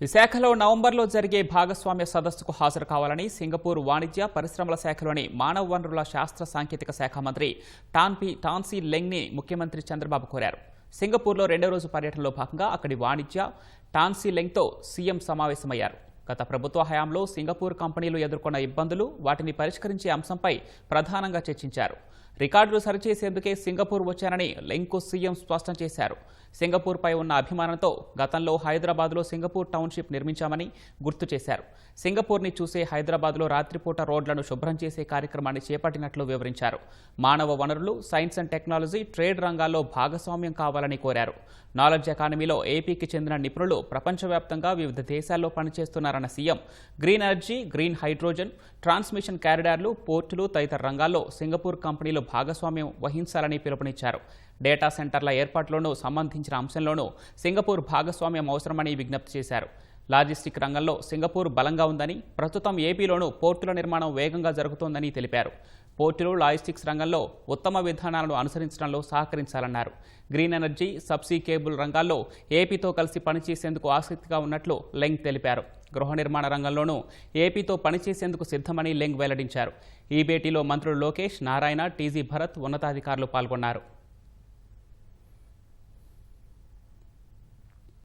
విశాఖలో నవంబర్లో జరిగే భాగస్వామ్య సదస్సుకు హాజరు కావాలని సింగపూర్ వాణిజ్య పరిశ్రమల శాఖలోని మానవ వనరుల శాస్త్ర సాంకేతిక శాఖ మంత్రి టాన్పి టాన్సీ లెంగ్ని ముఖ్యమంత్రి చంద్రబాబు కోరారు. సింగపూర్లో రెండో రోజు పర్యటనలో భాగంగా అక్కడి వాణిజ్య టాన్సీ లెంగ్తో సీఎం సమావేశమయ్యారు. గత ప్రభుత్వ హయాంలో సింగపూర్ కంపెనీలు ఎదుర్కొన్న ఇబ్బందులు వాటిని పరిష్కరించే అంశంపై ప్రధానంగా చర్చించారు. రికార్డులు సరిచేసేందుకే సింగపూర్ వచ్చారని లింకు సీఎం స్పష్టం చేశారు. సింగపూర్పై ఉన్న అభిమానంతో గతంలో హైదరాబాద్లో సింగపూర్ టౌన్షిప్ నిర్మించామని గుర్తు చేశారు. సింగపూర్ని చూసే హైదరాబాద్లో రాత్రిపూట రోడ్లను శుభ్రం చేసే కార్యక్రమాన్ని చేపట్టినట్లు వివరించారు. మానవ వనరులు సైన్స్ అండ్ టెక్నాలజీ ట్రేడ్ రంగాల్లో భాగస్వామ్యం కావాలని కోరారు. నాలెడ్జ్ ఎకానమీలో ఏపీకి చెందిన నిపుణులు ప్రపంచవ్యాప్తంగా వివిధ దేశాల్లో పనిచేస్తున్నారన్న CM. Green energy green hydrogen transmission క్యారిడార్లు పోర్టులు తదితర రంగాల్లో సింగపూర్ కంపెనీలు భాగస్వామ్యం వహించాలని పిలుపునిచ్చారు. డేటా సెంటర్ల ఏర్పాటులోనూ సంబంధించిన అంశంలోనూ సింగపూర్ భాగస్వామ్యం అవసరమని విజ్ఞప్తి చేశారు. లాజిస్టిక్ రంగంలో సింగపూర్ బలంగా ఉందని ప్రస్తుతం ఏపీలోనూ పోర్టుల నిర్మాణం వేగంగా జరుగుతోందని తెలిపారు. పోర్టులు లాజిస్టిక్స్ రంగంలో ఉత్తమ విధానాలను అనుసరించడంలో సహకరించాలన్నారు. గ్రీన్ ఎనర్జీ సబ్సీ కేబుల్ రంగాల్లో ఏపీతో కలిసి పనిచేసేందుకు ఆసక్తిగా ఉన్నట్లు లెంగ్ తెలిపారు. గృహ నిర్మాణ రంగంలోనూ ఏపీతో పనిచేసేందుకు సిద్ధమని లెంగ్ వెల్లడించారు. ఈ భేటీలో మంత్రులు లోకేష్ నారాయణ టీజీ భరత్ ఉన్నతాధికారులు పాల్గొన్నారు.